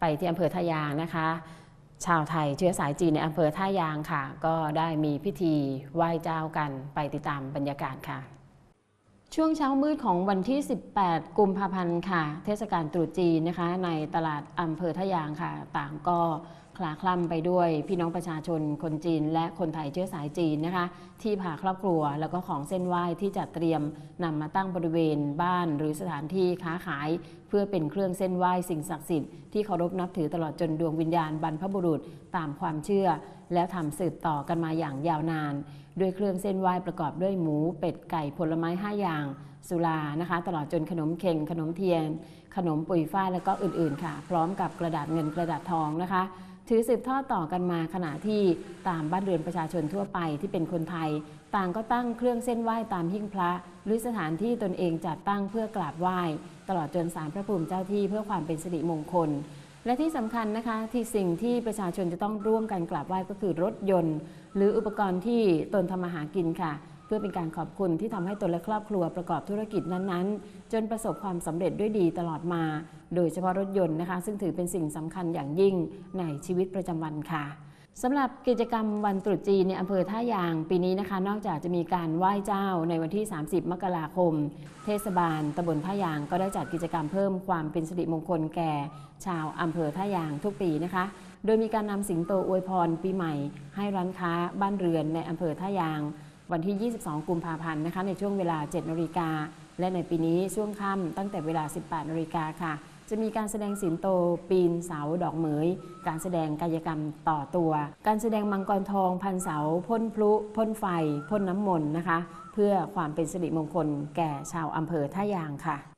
ไปที่อำเภอท่ายางนะคะ ชาวไทยเชื้อสายจีนในอำเภอท่ายางค่ะ ก็ได้มีพิธีไหว้เจ้ากันไปติดตามบรรยากาศค่ะ ช่วงเช้ามืดของวันที่ 18 กุมภาพันธ์ค่ะ เทศกาลตรุษจีนนะคะ ในตลาดอำเภอท่ายางค่ะ ต่างก็ คลาคล่ำไปด้วยพี่น้องประชาชนคนจีน และคนไทยเชื้อสายจีนนะคะ ที่พาครอบครัวแล้วก็ของเส้นไหว้ที่จัดเตรียมนำมาตั้งบริเวณบ้านหรือสถานที่ค้าขาย เพื่อเป็นเครื่องเส้นไหว้สิ่งศักดิ์สิทธิ์ที่เคารพนับถือตลอดจนดวงวิญญาณบรรพบุรุษตามความเชื่อ แล้วทำสืบต่อกันมาอย่างยาวนาน ด้วยเครื่องเส้นไหว้ประกอบด้วยหมู เป็ดไก่ผลไม้ 5 อย่าง สุรานะคะ ตลอดจนขนมเค็งขนมเทียน ขนมปุ๋ยฝ้ายแล้วก็อื่นๆค่ะ พร้อมกับกระดาษเงินกระดาษทองนะคะ ถือสืบทอดต่อกันมาขณะที่ตามบ้านเรือนประชาชนทั่วไปที่เป็นคนไทย ต่างก็ตั้งเครื่องเส้นไหว้ตามหิ้งพระ หรือสถานที่ตนเองจัดตั้งเพื่อกราบไหว้ ตลอดจนสารพระภูมิเจ้าที่เพื่อความเป็นสิริมงคล และที่สำคัญนะคะที่สิ่งที่ประชาชนจะต้องร่วมกันกราบไหว้ก็คือรถยนต์ หรืออุปกรณ์ที่ตนทำมาหากินค่ะ เพื่อเป็นการขอบคุณที่ทำให้ตนและครอบครัวประกอบธุรกิจนั้นๆ จนประสบความสำเร็จด้วยดีตลอดมา โดยเฉพาะรถยนต์นะคะ ซึ่งถือเป็นสิ่งสำคัญอย่างยิ่งในชีวิตประจำวันค่ะ สำหรับกิจกรรมวันตรุษจีนในอำเภอท่ายางปีนี้นะคะ นอกจากจะมีการไหว้เจ้าในวันที่ 30 มกราคม เทศบาลตำบลท่ายางก็ได้จัดกิจกรรมเพิ่มความเป็นสิริมงคลแก่ ชาวอำเภอท่ายางทุกปีนะคะ โดยมีการนำสิงโตอวยพรปีใหม่ ให้ร้านค้าบ้านเรือนในอำเภอท่ายาง วันที่ 22 กุมภาพันธ์นะคะในช่วงเวลา 7นาฬิกาและในปีนี้ช่วงค่ำตั้งแต่เวลา 18นาฬิกาค่ะ จะมีการแสดงสินโตปีนเสาดอกเหมย การแสดงกายกรรมต่อตัว การแสดงมังกรทองพันเสาพ่นพลุพ่นไฟพ่นน้ำมนต์นะคะ เพื่อความเป็นสิริมงคลแก่ชาวอำเภอท่ายางค่ะ